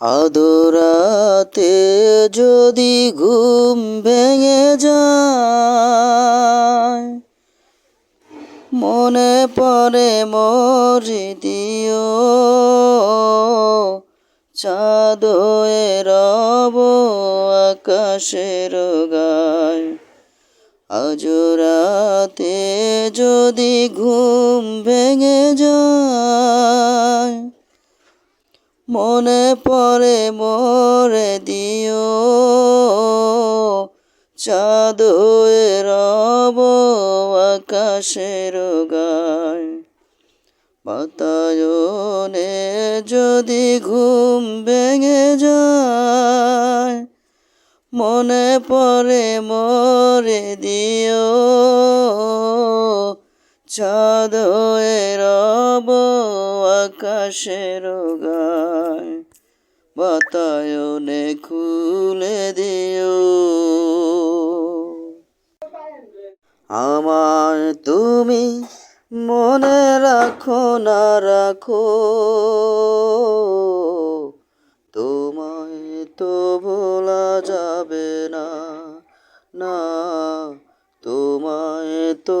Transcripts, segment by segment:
আদরাতে যদি ঘুম ভেঙে যায়, মনে পড়ে মরি দিও। চাঁদ রব আকাশের গায় আজ রাতে যদি ঘুম ভেঙে যায় মনে পড়ে, মোরে দিও। চাঁদ রব আকাশের গায়, বাতায়নে যদি ঘুম ভেঙে যায়, মনে পড়ে, মরে দিও। চাঁদ রব আকাশের গায় বাতায়নে খুলে দিও। আমার তুমি মনে রাখো না রাখো, তোমায় তো ভোলা যাবে না না, তোমায় তো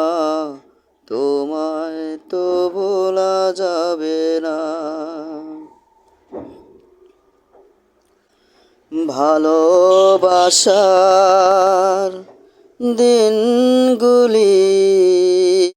তো ভোলা যাবে না। ভালোবাসার দিনগুলি